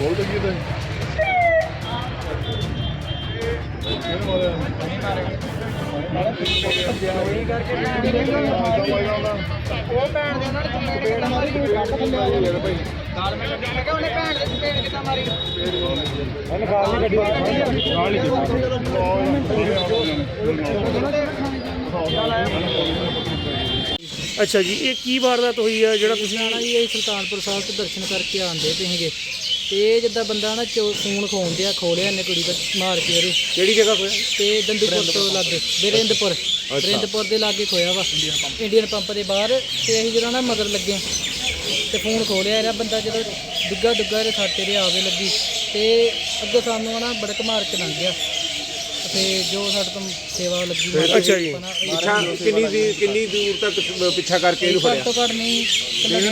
ਖੋਲ ਦਈਏ ਤੇ। ਕਿਹਨੇ ਮਾਰਿਆ ਉਹੀ ਕਰਕੇ ਉਹ ਭੈਣ ਦੇ ਉਹਨਾਂ ਨੇ ਚਪੇੜ ਮਾਰੀ ਕੋਈ ਕੱਟ ਥੱਲੇ ਆ ਗਿਆ ਭਾਈ ਗਾਲ ਮੈਂ ਕੱਢਿਆ ਮੈਂ ਕਿਹਾ ਉਹਨੇ ਭੈਣ ਦੇ ਚਪੇੜ ਕਿੱਦਾਂ ਮਾਰੀ ਉਹਨੇ ਗਾਲ ਨਹੀਂ ਕੱਢੀ ਗਾਲ ਹੀ ਅੱਛਾ ਜੀ ਇਹ ਕੀ ਵਾਰਦਾਤ ਹੋਈ ਆ ਜਿਹੜਾ ਤੁਸੀਂ ਜਾਣਾ ਜੀ ਇਹ ਸੁਲਤਾਨਪੁਰ ਸਾਹਿਬ ਤੋਂ ਦਰਸ਼ਨ ਕਰਕੇ ਆਂਦੇ ਤੇ ਸੀਗੇ। ਤੇ ਜਿੱਦਾਂ ਬੰਦਾ ਨਾ ਚੋ- ਫੋਨ ਖੋਣ ਦਿਆ ਖੋਲਿਆ ਇਹਨੇ ਕੁੜੀ ਦਾ ਮਾਰ ਕੇ ਉਹਦੇ ਕਿਹੜੀ ਜਗ੍ਹਾ ਹੋਇਆ ਤੇ ਦੰਦੂਪੁਰ ਤੋਂ ਲਾਗੇ ਬਿਰਿੰਦਪੁਰ ਬਿਰਿੰਦਪੁਰ ਦੇ ਲਾਗੇ ਖੋਇਆ ਵਾ ਇੰਡੀਅਨ ਪੰਪ ਦੇ ਬਾਹਰ ਤੇ ਅਸੀਂ ਜਦੋਂ ਨਾ ਮਗਰ ਲੱਗੇ ਤੇ ਫੋਨ ਖੋਲਿਆ ਇਹਦਾ ਬੰਦਾ ਜਦੋਂ ਡੁੱਗਾ ਡੁੱਗਾ ਇਹਦੇ ਸਾਡੇ ਦੇ ਆਵੇ ਲੱਗੀ ਤੇ ਅੱਗੋਂ ਸਾਨੂੰ ਨਾ ਬੜਕ ਮਾਰ ਕੇ ਲੰਘ ਗਿਆ। ਤੇ ਜੋ ਸਾਡੇ ਤੋਂ ਸੇਵਾ ਲੱਗੀ ਅੱਛਾ ਜੀ। ਪਿੱਛਾ ਕਿੰਨੀ ਦੀ ਕਿੰਨੀ ਦੂਰ ਤੱਕ ਪਿੱਛਾ ਕਰਕੇ ਇਹਨੂੰ ਘੱਟ ਫੜਿਆ? ਤੋਂ ਘੱਟ ਨਹੀਂ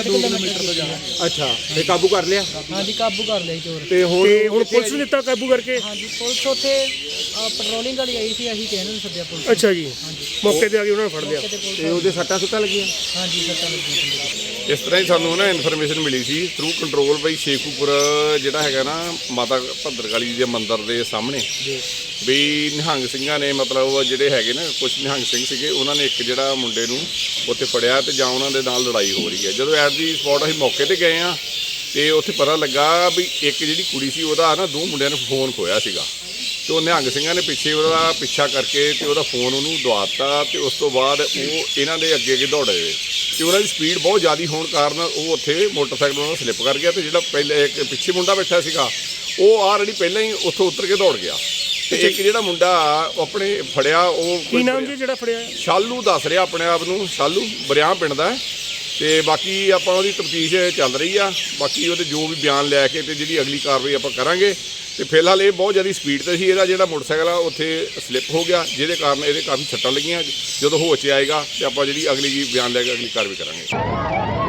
ਕਿਲੋਮੀਟਰ ਤੋਂ ਜਾਣਾ ਅੱਛਾ ਤੇ ਕਾਬੂ ਕਰ ਲਿਆ? ਹਾਂਜੀ ਕਾਬੂ ਕਰ ਲਿਆ ਜੀ ਚੋਰ। ਤੇ ਹੁਣ ਤੇ ਹੁਣ ਪੁਲਿਸ ਨੇ ਦਿੱਤਾ ਕਾਬੂ ਕਰਕੇ? ਹਾਂਜੀ ਪੁਲਿਸ ਉੱਥੇ ਅਹ, ਪੈਟਰੋਲਿੰਗ ਵਾਲੀ ਆਈ ਸੀ ਅਸੀਂ ਕਹਿਣ ਨੂੰ ਸੱਦਿਆ ਪੁਲਿਸ ਅੱਛਾ ਜੀ। ਮੌਕੇ ਤੇ ਆ ਕੇ ਉਹਨਾਂ ਨੇ ਫੜ ਲਿਆ। ਤੇ ਉਹਦੇ ਸੱਟਾਂ ਸੁੱਟਾਂ ਲੱਗੀਆਂ? ਹਾਂਜੀ ਸੱਟਾਂ ਲੱਗੀਆਂ। ਇਸ ਤਰ੍ਹਾਂ ਹੀ ਸਾਨੂੰ ਨਾ ਇਨਫੋਰਮੇਸ਼ਨ ਮਿਲੀ ਸੀ ਥਰੂ ਕੰਟਰੋਲ ਬਈ ਸ਼ੇਖੂਪੁਰ ਜਿਹੜਾ ਹੈਗਾ ਨਾ ਮਾਤਾ ਭੱਦਰਕਾਲੀ ਦੇ ਮੰਦਿਰ ਦੇ ਸਾਹਮਣੇ। ਵੀ ਨਿਹੰਗ ਸਿੰਘਾਂ ਨੇ ਮਤਲਬ ਜਿਹੜੇ ਹੈਗੇ ਨਾ ਕੁਝ ਨਿਹੰਗ ਸਿੰਘ ਸੀਗੇ ਉਹਨਾਂ ਨੇ ਇੱਕ ਜਿਹੜਾ ਮੁੰਡੇ ਨੂੰ ਉੱਥੇ ਫੜਿਆ ਤੇ ਜਾਂ ਉਹਨਾਂ ਦੇ ਨਾਲ ਲੜਾਈ ਹੋ ਰਹੀ ਹੈ। ਜਦੋਂ ਐਟ ਦੀ ਸਪੌਟ ਅਸੀਂ ਮੌਕੇ ਤੇ ਗਏ ਆ ਤੇ ਉੱਥੇ ਪਤਾ ਲੱਗਾ ਵੀ ਇੱਕ ਜਿਹੜੀ ਕੁੜੀ ਸੀ ਉਹਦਾ ਨਾ ਦੋ ਮੁੰਡਿਆਂ ਨੇ ਫੋਨ ਖੋਇਆ ਸੀਗਾ। ਤੇ ਉਹ ਨਿਹੰਗ ਸਿੰਘਾਂ ਨੇ ਪਿੱਛੇ ਉਹਦਾ ਪਿੱਛਾ ਕਰਕੇ ਤੇ ਉਹਦਾ ਫੋਨ ਉਹਨੂੰ ਦਵਾਤਾ ਤੇ ਉਸ ਤੋਂ ਬਾਅਦ ਉਹ ਇਹਨਾਂ ਦੇ ਅੱਗੇ ਅੱਗੇ ਦੌੜੇ ਤੇ ਉਹਨਾਂ ਦੀ ਸਪੀਡ ਬਹੁਤ ਜ਼ਿਆਦਾ ਹੋਣ ਕਾਰਨ ਉਹ ਉੱਥੇ ਮੋਟਰਸਾਈਕਲ ਉਹਨਾਂ ਸਲਿੱਪ ਕਰ ਗਿਆ ਤੇ ਜਿਹੜਾ ਪਹਿਲੇ ਇੱਕ ਪਿੱਛੇ ਮੁੰਡਾ ਬੈਠਾ ਸੀਗਾ ਉਹ ਆਲਰੇਡੀ ਪਹਿਲਾਂ ਹੀ ਉੱਥੋਂ ਉਤਰ ਕੇ ਦੌੜ ਗਿਆ ਤੇ ਇੱਕ ਜਿਹੜਾ ਮੁੰਡਾ ਆਪਣੇ ਫੜਿਆ ਉਹ ਕੀ ਨਾਮ ਜੀ ਜਿਹੜਾ ਫੜਿਆ? ਸ਼ਾਲੂ ਦੱਸ ਰਿਹਾ ਆਪਣੇ ਆਪ ਨੂੰ ਸ਼ਾਲੂ ਬਰਿਆਮ ਪਿੰਡ ਦਾ ਹੈ। ਤੇ ਬਾਕੀ ਆਪਾਂ ਉਹਦੀ ਤਫਤੀਸ਼ ਚੱਲ ਰਹੀ ਆ। ਬਾਕੀ ਉਹਦੇ ਜੋ ਵੀ ਬਿਆਨ ਲੈ ਕੇ ਤੇ ਜਿਹੜੀ ਅਗਲੀ ਕਾਰਵਾਈ ਆਪਾਂ ਕਰਾਂਗੇ। ਤੇ ਫਿਲਹਾਲ ਇਹ ਬਹੁਤ ਜ਼ਿਆਦਾ ਸਪੀਡ ਤੇ ਸੀ, ਇਹਦਾ ਜਿਹੜਾ ਮੋਟਰਸਾਈਕਲ ਆ, ਉੱਥੇ ਸਲਿੱਪ ਹੋ ਗਿਆ। ਜਿਹਦੇ ਕਾਰਨ ਇਹਦੇ ਕਾਫੀ ਸੱਟਾਂ ਲੱਗੀਆਂ। ਜਦੋਂ ਹੋਸ਼ 'ਚ ਆਏਗਾ ਤੇ ਆਪਾਂ ਜਿਹੜੀ ਅਗਲੀ ਬਿਆਨ ਲੈ ਕੇ ਅਗਲੀ ਕਾਰਵਾਈ ਕਰਾਂਗੇ।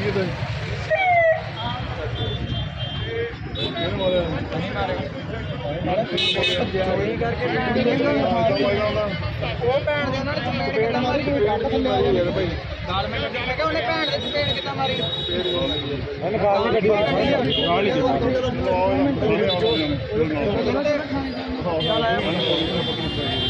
ਜੀ ਤੇ। ਉਹ ਭੈਣ ਦੇ ਉਹਨਾਂ ਨੇ ਚਪੇੜ ਕਿੱਦਾਂ ਮਾਰੀ ਕੱਟ ਥੱਲੇ ਆ ਗਿਆ ਭਾਈ ਗਾਲ ਮੈਂ ਕੱਢ ਮੈਂ ਕਿਹਾ ਉਹਨੇ ਭੈਣ ਦੇ ਚਪੇੜ ਕਿੱਦਾਂ ਮਾਰੀ। ਉਹਨੇ ਗਾਲ ਨਹੀਂ ਕੱਢੀ ਗਾਲ ਨਹੀਂ ਕੱਢੀ ਚਲ ਆਇਆ